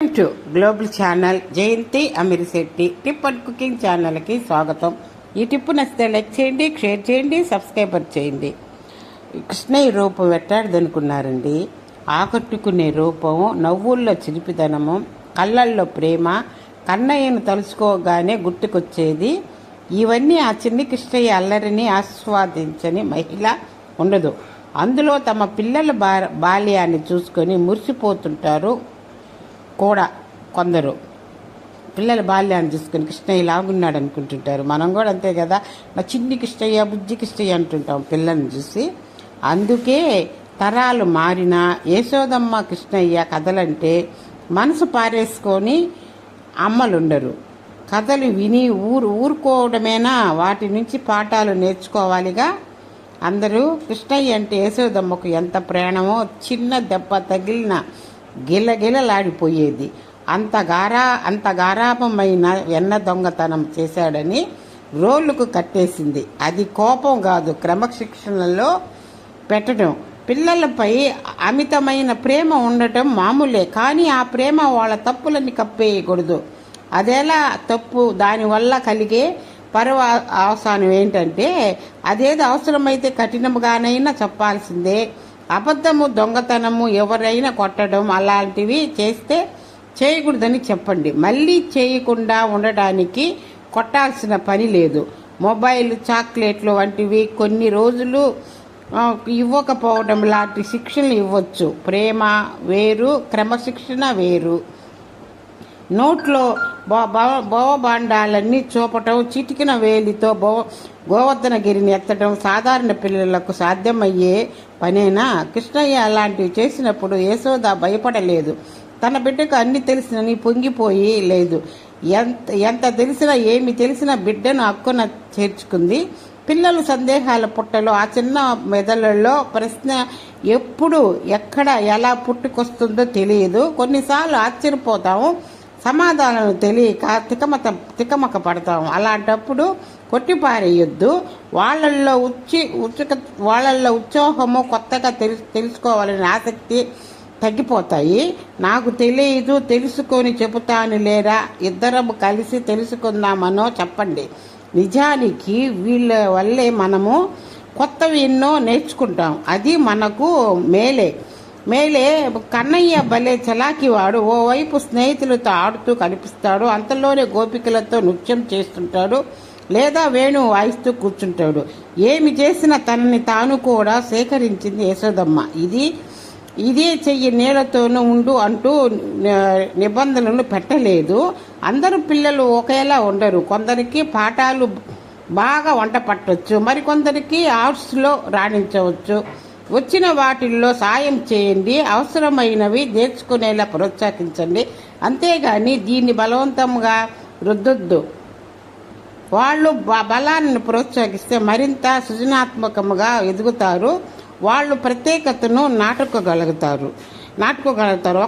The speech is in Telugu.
To global channel Jayanthi Amirishetty tip and cooking ఛానల్కి స్వాగతం. ఈ టిప్ నచ్చితే లైక్ చేయండి షేర్ చేయండి సబ్స్క్రైబర్ చేయండి. కృష్ణయ్య రూపం వెట్టాడదనుకున్నారండి ఆకట్టుకునే రూపం నవ్వుల్లో చిరిపిదనము కళ్ళల్లో ప్రేమ కన్నయ్యను తలుచుకోగానే గుర్తుకొచ్చేది. ఇవన్నీ ఆ చిన్ని కృష్ణయ్య అల్లరిని ఆస్వాదించని మహిళ ఉండదు. అందులో తమ పిల్లల బా బాల్యాన్ని చూసుకొని మురిసిపోతుంటారు. కూడా కొందరు పిల్లల బాల్యాన్ని చూసుకొని కృష్ణయ్య లాగున్నాడు అనుకుంటుంటారు. మనం కూడా అంతే కదా. మా చిన్ని కృష్ణయ్య బుజ్జి కృష్ణయ్య అంటుంటాం పిల్లల్ని చూసి. అందుకే తరాలు మారిన యశోదమ్మ కృష్ణయ్య కథలంటే మనసు పారేసుకొని అమ్మలుండరు. కథలు విని ఊరు ఊరుకోవడమేనా? వాటి నుంచి పాఠాలు నేర్చుకోవాలిగా. అందరూ కృష్ణయ్య అంటే యశోదమ్మకు ఎంత ప్రాణమో చిన్న దెబ్బ తగిలిన గిలగిలలాడిపోయేది అంత గారా అంత గారాపమైన వెన్న దొంగతనం చేశాడని రోళ్ళకు కట్టేసింది. అది కోపం కాదు క్రమశిక్షణలో పెట్టడం. పిల్లలపై అమితమైన ప్రేమ ఉండటం మామూలే కానీ ఆ ప్రేమ వాళ్ళ తప్పులని కప్పేయకూడదు. అదేలా తప్పు దానివల్ల కలిగే పరవ అవసానం ఏంటంటే అదేదో అవసరమైతే కఠినముగానైనా చెప్పాల్సిందే. అబద్ధము దొంగతనము ఎవరైనా కొట్టడం అలాంటివి చేస్తే చేయకూడదని చెప్పండి. మళ్ళీ చేయకుండా ఉండడానికి కొట్టాల్సిన పని లేదు. మొబైల్ చాక్లెట్లు వంటివి కొన్ని రోజులు ఇవ్వకపోవడం లాంటి శిక్షణలు ఇవ్వచ్చు. ప్రేమ వేరు క్రమశిక్షణ వేరు. నోట్లో భవభాండాలన్నీ చూపటం చిటికిన వేలితో భవ గోవర్ధనగిరిని ఎత్తడం సాధారణ పిల్లలకు సాధ్యమయ్యే పనేనా? కృష్ణయ్య అలాంటివి చేసినప్పుడు యశోద భయపడలేదు. తన బిడ్డకు అన్ని తెలిసినని పొంగిపోయి లేదు. ఎంత ఎంత తెలిసినా ఏమి తెలిసినా బిడ్డను అక్కున చేర్చుకుంది. పిల్లలు సందేహాల పుట్టలో ఆ చిన్న మెదళ్ళలో ప్రశ్న ఎప్పుడు ఎక్కడ ఎలా పుట్టుకొస్తుందో తెలియదు. కొన్నిసార్లు ఆశ్చర్యపోతాము. సమాధానం తెలియక తికమత తికమక పడతాం అలాంటప్పుడు కొట్టిపారేయొద్దు. వాళ్ళల్లో ఉచ్చి ఉత్సుక వాళ్ళల్లో ఉత్సాహము కొత్తగా తెలుసు తెలుసుకోవాలనే ఆసక్తి తగ్గిపోతాయి. నాకు తెలియదు తెలుసుకొని చెబుతాను లేరా? ఇద్దరం కలిసి తెలుసుకుందామనో చెప్పండి. నిజానికి వీళ్ళ వల్లే మనము కొత్తవి ఎన్నో నేర్చుకుంటాం. అది మనకు మేలే. మేలే కన్నయ్య భలే చలాకివాడు ఓవైపు స్నేహితులతో ఆడుతూ కనిపిస్తాడు అంతలోనే గోపికలతో నృత్యం చేస్తుంటాడు లేదా వేణు వాయిస్తూ కూర్చుంటాడు. ఏమి చేసినా తనని తాను కూడా సేకరించింది యశోదమ్మ. ఇది ఇదే చెయ్యి నీళ్ళతోనూ ఉండు అంటూ నిబంధనలు పెట్టలేదు. అందరు పిల్లలు ఒకేలా ఉండరు. కొందరికి పాఠాలు బాగా వంట పట్టవచ్చు మరికొందరికి ఆర్ట్స్లో రాణించవచ్చు. వచ్చిన వాటిల్లో సాయం చేయండి అవసరమైనవి నేర్చుకునేలా ప్రోత్సహించండి. అంతేగాని దీన్ని బలవంతంగా రుద్దొద్దు. వాళ్ళు బలాన్ని ప్రోత్సహిస్తే మరింత సృజనాత్మకంగా ఎదుగుతారు. వాళ్ళు ప్రత్యేకతను నాటుకోగలుగుతారు. నాటుకోగలుగుతారు.